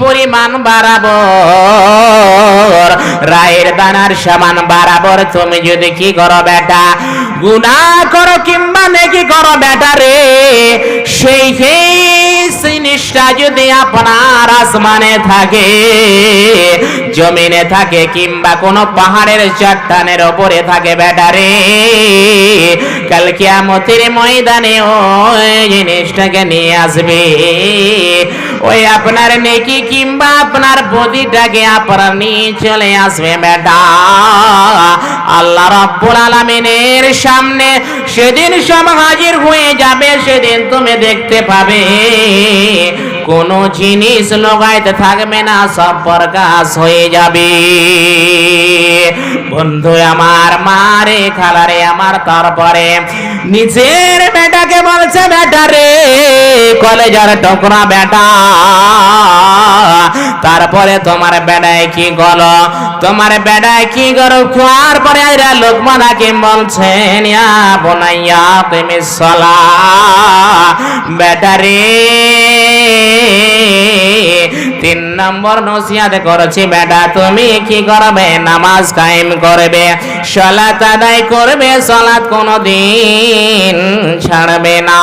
পরিমাণ বাড়াবর রায়ের দানার সমান বাড়াবর তুমি যদি কি করো বেটা? গুনা করো কিংবা নেকি করো বেটা রে? সেই সেই জিনিসটা যদি আপনার আসমানে থাকে, জমিনে থাকে কিংবা কোনো পাহাড়ের চট্টানের ওপরে থাকে বেটা রে, কাল কিয়ামতের ময়দানে ওই জিনিসটাকে নিয়ে আসবে। ওই আপনার নেকি কিংবা আপনার বদিটাকে আপনার নিয়ে চলে আসবে বেটা। আল্লাহ রাব্বুল আলামিনের সামনে সেদিন সব হাজির হয়ে যাবে, সেদিন তুমি দেখতে পাবে। কোন জিনিস লগাইতে থাকবে না, সব প্রকাশ হয়ে যাবে। বন্ধু, আমার মারে খালারে আমার তারপরে। নিজের বেটাকে বলছে, বেটা রে, কলেজার টকরা বেটা। তারপরে তোমার বেড়ায় কি গল? তোমার বেড়ায় কি গল খোয়ার পরে এরা লোকমান হাকিম বলছেন ইয়া বোনাইয়া তুমি সলা। বেটা রে তিন নম্বর নসিহাত করেছি, বেটা, তুমি কি করবে? নামাজ কায়েম করবে, সলাত আদায় করবে, সলাত কোনো দিন ছাড়বে না।